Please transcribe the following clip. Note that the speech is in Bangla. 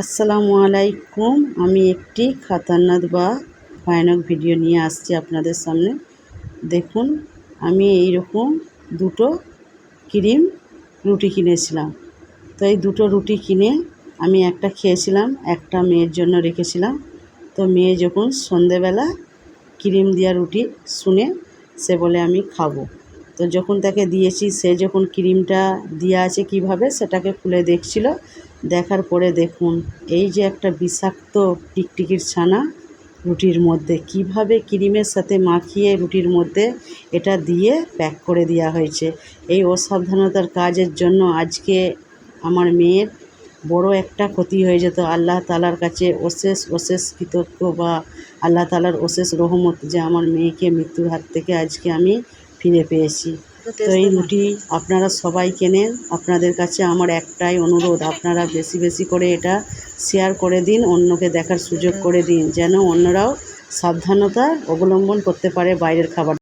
আসসালামু আলাইকুম। আমি একটি খাতারনাক বা ভয়ানক ভিডিও নিয়ে আসছি আপনাদের সামনে। দেখুন, আমি এই রকম দুটো ক্রিম রুটি কিনেছিলাম। তো এই দুটো রুটি কিনে আমি একটা খেয়েছিলাম, একটা মেয়ের জন্য রেখেছিলাম। তো মেয়ে যখন সন্ধেবেলা ক্রিম দেওয়া রুটি শুনে, সে বলে, আমি খাব। তো যখন তাকে দিয়েছি, সে যখন ক্রিমটা দেওয়া আছে কীভাবে, সেটাকে খুলে দেখছিল। দেখার পরে দেখুন, এই যে একটা বিষাক্ত টিকটিকির ছানা রুটির মধ্যে, কীভাবে ক্রিমের সাথে মাখিয়ে রুটির মধ্যে এটা দিয়ে প্যাক করে দেওয়া হয়েছে। এই অসাবধানতার কাজের জন্য আজকে আমার মেয়ের বড় একটা ক্ষতি হয়ে যেত। আল্লাহ তালার কাছে অশেষ অশেষ কৃতজ্ঞ বা আল্লাহ তালার অশেষ রহমত যে আমার মেয়েকে মৃত্যুর হাত থেকে আজকে আমি ফিরে পেয়েছি। তো এই রুটি আপনারা সবাই কেনেন। আপনাদের কাছে আমার একটাই অনুরোধ আপনারা বেশি বেশি করে এটা শেয়ার করে দিন অন্যকে দেখার সুযোগ করে দিন যেন অন্যরাও সাবধানতা অবলম্বন করতে পারে বাইরের খাবার।